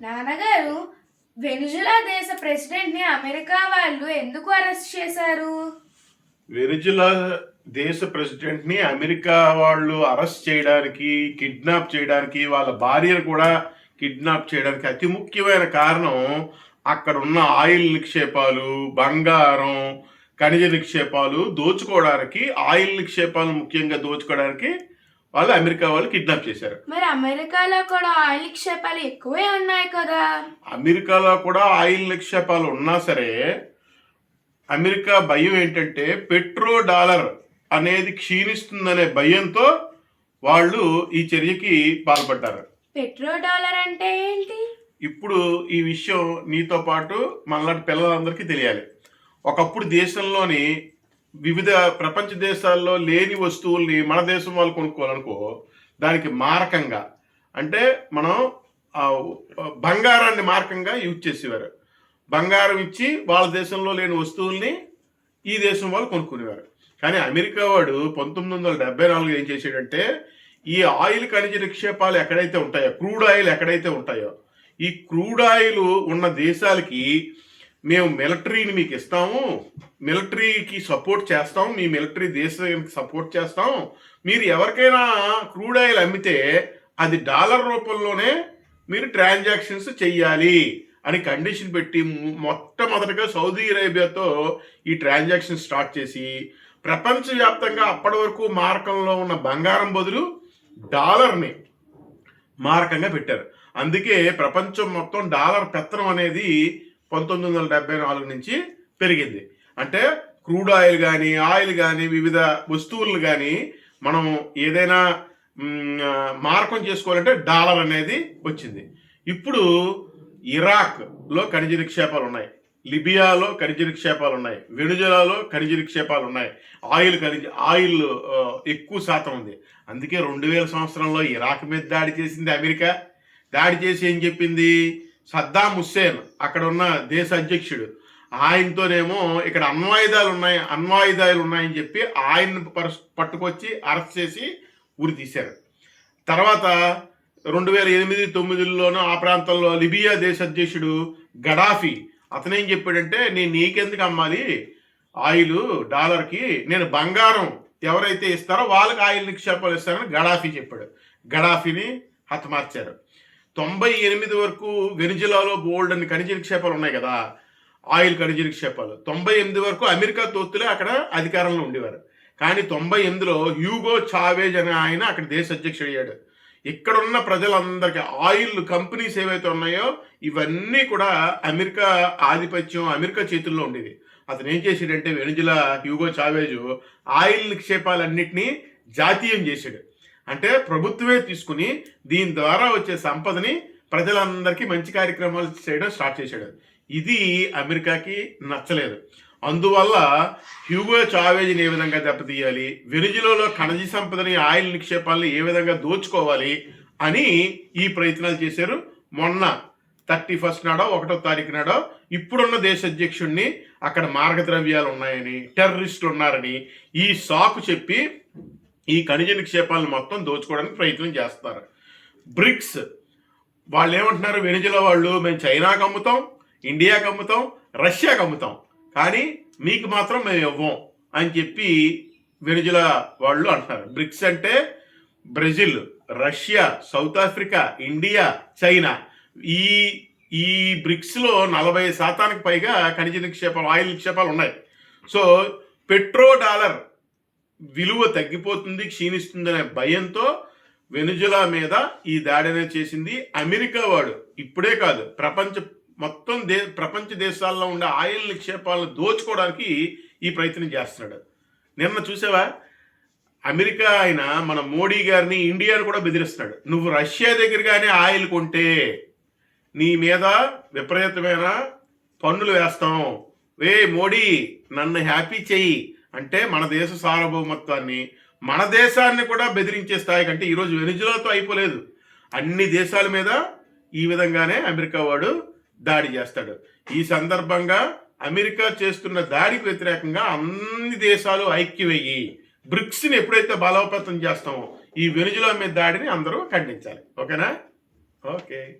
నాన్నగారు వెనుజులా దేశ ప్రెసిడెంట్ని అమెరికా వాళ్ళు ఎందుకు అరెస్ట్ చేశారు? వెనిజులా దేశ ప్రెసిడెంట్ని అమెరికా వాళ్ళు అరెస్ట్ చేయడానికి కిడ్నాప్ చేయడానికి వాళ్ళ భార్యను కూడా కిడ్నాప్ చేయడానికి అతి ముఖ్యమైన కారణం అక్కడ ఉన్న ఆయిల్ నిక్షేపాలు బంగారం ఖనిజ నిక్షేపాలు దోచుకోవడానికి ఆయిల్ నిక్షేపాలు ముఖ్యంగా దోచుకోవడానికి వాళ్ళు అమెరికా వాళ్ళు కిడ్నాప్ చేశారు. మరి అమెరికాలో కూడా ఆయిల్ నిక్షేపాలు ఎక్కువే ఉన్నాయి కదా. అమెరికాలో కూడా ఆయిల్ నిక్షేపాలు ఉన్నా సరే అమెరికా భయం ఏంటంటే పెట్రో డాలర్ అనేది క్షీణిస్తుందనే భయంతో వాళ్ళు ఈ చర్యకి పాల్పడ్డారు. పెట్రో డాలర్ అంటే ఏంటి? ఇప్పుడు ఈ విషయం నీతో పాటు మనలాంటి పిల్లలందరికీ తెలియాలి. ఒకప్పుడు దేశంలోని వివిధ ప్రపంచ దేశాల్లో లేని వస్తువుల్ని మన దేశం వాళ్ళు కొనుక్కోవాలనుకో దానికి మారకంగా. అంటే మనం బంగారాన్ని మార్కంగా యూజ్ చేసేవారు. బంగారం ఇచ్చి వాళ్ళ దేశంలో లేని వస్తువుల్ని ఈ దేశం వాళ్ళు కొనుక్కునేవారు. కానీ అమెరికా వాడు పంతొమ్మిది వందల డెబ్బై నాలుగు ఏం చేశాడంటే ఈ ఆయిల్ ఖనిజ నిక్షేపాలు ఎక్కడైతే ఉంటాయో క్రూడ్ ఆయిల్ ఎక్కడైతే ఉంటాయో ఈ క్రూడ్ ఆయిల్ ఉన్న దేశాలకి మేము మిలిటరీని మీకు ఇస్తాము మిలిటరీకి సపోర్ట్ చేస్తాం మీ మిలిటరీ దేశానికి సపోర్ట్ చేస్తాం. మీరు ఎవరికైనా క్రూడ్ ఆయిల్ అమ్మితే అది డాలర్ రూపంలోనే మీరు ట్రాన్సాక్షన్స్ చెయ్యాలి అని కండిషన్ పెట్టి మొట్టమొదటిగా సౌదీ అరేబియాతో ఈ ట్రాన్సాక్షన్ స్టార్ట్ చేసి ప్రపంచవ్యాప్తంగా అప్పటి వరకు మారకంలో ఉన్న బంగారం బదులు డాలర్ని మారకంగా పెట్టారు. అందుకే ప్రపంచం మొత్తం డాలర్ పెత్తనం అనేది పంతొమ్మిది వందల డెబ్బై నాలుగు నుంచి పెరిగింది. అంటే క్రూడ్ ఆయిల్ కానీ ఆయిల్ కానీ వివిధ వస్తువులు కానీ మనం ఏదైనా మార్కం చేసుకోవాలంటే డాలర్ అనేది వచ్చింది. ఇప్పుడు ఇరాక్లో ఖనిజ నిక్షేపాలు ఉన్నాయి. లిబియాలో ఖనిజ నిక్షేపాలు ఉన్నాయి. వెనుజులాలో ఖనిజ నిక్షేపాలు ఉన్నాయి. ఆయిల్ ఖనిజ ఆయిల్ ఎక్కువ శాతం ఉంది. అందుకే రెండు వేల సంవత్సరంలో ఇరాక్ మీద దాడి చేసింది అమెరికా. దాడి చేసి ఏం చెప్పింది? సద్దాం హుస్సేన్ అక్కడ ఉన్న దేశ అధ్యక్షుడు. ఆయనతోనేమో ఇక్కడ అణ్వాయుధాలు ఉన్నాయి అణ్వాయుధాలు ఉన్నాయని చెప్పి ఆయన్ని పరస్- పట్టుకొచ్చి అరెస్ట్ చేసి ఉరి తీశారు. తర్వాత రెండు వేల ఎనిమిది తొమ్మిదిలోనూ ఆ ప్రాంతంలో లిబియా దేశ అధ్యక్షుడు గడాఫీ అతనేం చెప్పాడంటే నేను నీకెందుకు అమ్మాలి ఆయిల్ డాలర్కి నేను బంగారం ఎవరైతే ఇస్తారో వాళ్ళకి ఆయిల్ నిక్షేపాలు ఇస్తారని గడాఫీ చెప్పాడు. గడాఫీని హతమార్చారు. తొంభై ఎనిమిది వరకు వెనిజులాలో బోల్డ్ అని ఖనిజ నిక్షేపాలు ఉన్నాయి కదా ఆయిల్ ఖనిజ నిక్షేపాలు. తొంభై ఎనిమిది వరకు అమెరికా తోత్తులే అక్కడ అధికారంలో ఉండేవారు. కానీ తొంభై ఎనిమిదిలో హ్యూగో చావేజ్ అనే ఆయన అక్కడ దేశ అధ్యక్షుడు అయ్యాడు. ఇక్కడున్న ప్రజలందరికీ ఆయిల్ కంపెనీస్ ఏవైతే ఉన్నాయో ఇవన్నీ కూడా అమెరికా ఆధిపత్యం అమెరికా చేతుల్లో ఉండేది అతను ఏం చేశాడంటే వెనుజులా హ్యూగో చావేజు ఆయిల్ నిక్షేపాలన్నింటినీ జాతీయం చేశాడు. అంటే ప్రభుత్వమే తీసుకుని దీని ద్వారా వచ్చే సంపదని ప్రజలందరికీ మంచి కార్యక్రమాలు చేయడం స్టార్ట్ చేశాడు. ఇది అమెరికాకి నచ్చలేదు. అందువల్ల హ్యూగో చావేజ్ని ఏ విధంగా దెబ్బతీయాలి వెనుజులలో ఖనిజ సంపదని ఆయిల్ నిక్షేపాలను ఏ విధంగా దోచుకోవాలి అని ఈ ప్రయత్నాలు చేశారు. మొన్న థర్టీ ఫస్ట్ నాడో ఒకటో తారీఖు నాడో ఇప్పుడున్న దేశ అధ్యక్షుడిని అక్కడ మార్గద్రవ్యాలు ఉన్నాయని టెర్రరిస్టులు ఉన్నారని ఈ సాకు చెప్పి ఈ ఖనిజ నిక్షేపాలను మొత్తం దోచుకోవడానికి ప్రయత్నం చేస్తారు బ్రిక్స్ వాళ్ళు ఏమంటున్నారు? వెనిజులా వాళ్ళు మేము చైనాకి అమ్ముతాం ఇండియాకి అమ్ముతాం రష్యాకి అమ్ముతాం. కానీ మీకు మాత్రం మేము ఇవ్వం అని చెప్పి వెనిజులా వాళ్ళు అంటున్నారు. బ్రిక్స్ అంటే Brazil Russia South Africa India China. ఈ ఈ బ్రిక్స్లో నలభై శాతానికి పైగా ఖనిజ నిక్షేపాలు ఆయిల్ నిక్షేపాలు ఉన్నాయి. సో పెట్రో డాలర్ విలువ తగ్గిపోతుంది క్షీణిస్తుందనే భయంతో వెనుజులా మీద ఈ దాడి అనేది చేసింది అమెరికా వాడు. ఇప్పుడే కాదు ప్రపంచ మొత్తం దే ప్రపంచ దేశాల్లో ఉండే ఆయిల్ నిక్షేపాలను దోచుకోవడానికి ఈ ప్రయత్నం చేస్తున్నాడు. నిన్న చూసావా? అమెరికా ఆయన మన మోడీ గారిని ఇండియాను కూడా బెదిరిస్తున్నాడు. నువ్వు రష్యా దగ్గరగానే ఆయిల్ కొంటే నీ మీద విపరీతమైన పన్నులు వేస్తాం. వే మోడీ నన్ను హ్యాపీ చెయ్యి. అంటే మన దేశ సార్వభౌమత్వాన్ని మన దేశాన్ని కూడా బెదిరించే స్థాయి కంటే ఈరోజు వెనుజులాతో అయిపోలేదు. అన్ని దేశాల మీద ఈ విధంగానే అమెరికా వాడు దాడి చేస్తాడు. ఈ సందర్భంగా అమెరికా చేస్తున్న దాడికి వ్యతిరేకంగా అన్ని దేశాలు ఐక్యమయ్యి బ్రిక్స్ని ఎప్పుడైతే బలోపేతం చేస్తామో ఈ వెనుజులా మీద దాడిని అందరూ ఖండించాలి. ఓకేనా? ఓకే.